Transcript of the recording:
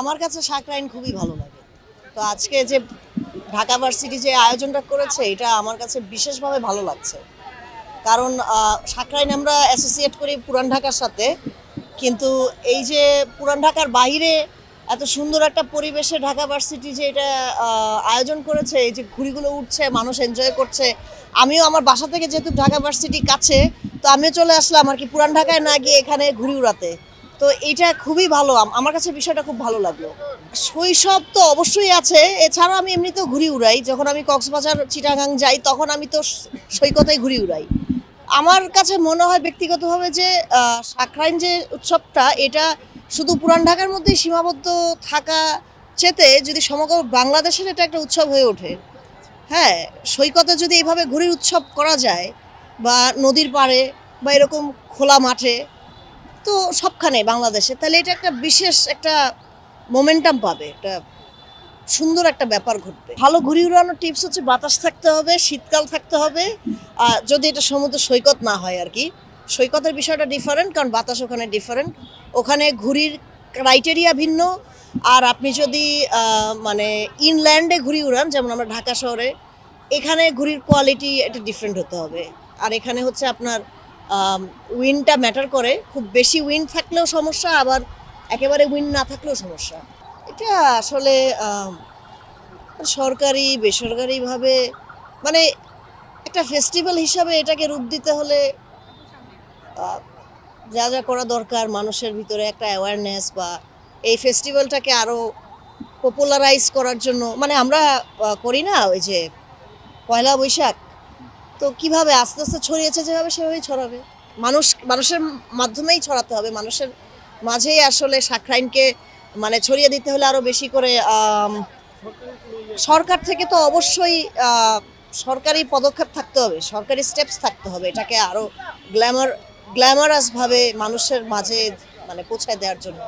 আমার কাছে সাকরাইন খুবই ভালো লাগে। তো আজকে যে ঢাকা ভার্সিটি যে আয়োজনটা করেছে, এটা আমার কাছে বিশেষভাবে ভালো লাগছে। কারণ সাকরাইন আমরা অ্যাসোসিয়েট করি পুরান ঢাকার সাথে, কিন্তু এই যে পুরান ঢাকার বাইরে এত সুন্দর একটা পরিবেশে ঢাকা ভার্সিটি যে এটা আয়োজন করেছে, এই যে ঘুড়িগুলো উঠছে মানুষ এনজয় করছে, আমিও আমার বাসা থেকে যেহেতু ঢাকা ভার্সিটি কাছে, তো আমিও চলে আসলাম আর কি পুরান ঢাকায় না গিয়ে এখানে ঘুড়ি উড়াতে। তো এটা খুবই ভালো। আমার কাছে বিষয়টা খুব ভালো লাগল। শৈশব তো অবশ্যই আছে। এছাড়াও আমি এমনিতেও ঘুড়ি উড়াই। যখন আমি কক্সবাজার, চিটাগাং যাই, তখন আমি তো স- সৈকতেই ঘুড়ি উড়াই। আমার কাছে মনে হয় ব্যক্তিগতভাবে যে সাকরাইন যে উৎসবটা, এটা শুধু পুরান ঢাকার মধ্যেই সীমাবদ্ধ থাকা চেতে যদি সমগ্র বাংলাদেশের এটা একটা উৎসব হয়ে ওঠে। হ্যাঁ সৈকতে যদি এইভাবে ঘুরির উৎসব করা যায় বা নদীর পাড়ে বা এরকম খোলা মাঠে তো সবখানে বাংলাদেশে। তাহলে এটা একটা বিশেষ একটা মোমেন্টাম পাবে, একটা সুন্দর একটা ব্যাপার ঘটবে। ভালো ঘুরি উড়ানোর টিপস হচ্ছে বাতাস থাকতে হবে, শীতকাল থাকতে হবে, আর যদি এটা সমুদ্র সৈকত না হয় আর কি, সৈকতের বিষয়টা ডিফারেন্ট কারণ বাতাস ওখানে ডিফারেন্ট ওখানে ঘুড়ির ক্রাইটেরিয়া ভিন্ন, আর আপনি যদি মানে ইনল্যান্ডে ঘুড়ি উড়ান, যেমন আমরা ঢাকা শহরে, এখানে ঘুড়ির কোয়ালিটি এটা ডিফারেন্ট হতে হবে। আর এখানে হচ্ছে আপনার উইন্ডটা ম্যাটার করে। খুব বেশি উইন থাকলেও সমস্যা, আবার একেবারে উইন না থাকলেও সমস্যা। এটা আসলে সরকারি, বেসরকারিভাবে মানে একটা ফেস্টিভ্যাল হিসাবে এটাকে রূপ দিতে হলে যা যা করা দরকার, মানুষের ভিতরে একটা অ্যাওয়ারনেস বা এই ফেস্টিভ্যালটাকে আরও পপুলারাইজ করার জন্য। মানে আমরা করি না ওই যে পয়লা বৈশাখ তো কীভাবে আস্তে আস্তে ছড়িয়েছে যেভাবে, সেভাবেই ছড়াবে। মানুষ, মানুষের মাধ্যমেই ছড়াতে হবে। মানুষের মাঝেই আসলে সাকরাইনকে মানে ছড়িয়ে দিতে হলে আরও বেশি করে সরকার থেকে তো অবশ্যই সরকারি পদক্ষেপ থাকতে হবে। সরকারি স্টেপস থাকতে হবে। এটাকে আরও গ্ল্যামার গ্ল্যামারাসভাবে মানুষের মাঝে মানে পৌঁছায় দেওয়ার জন্য।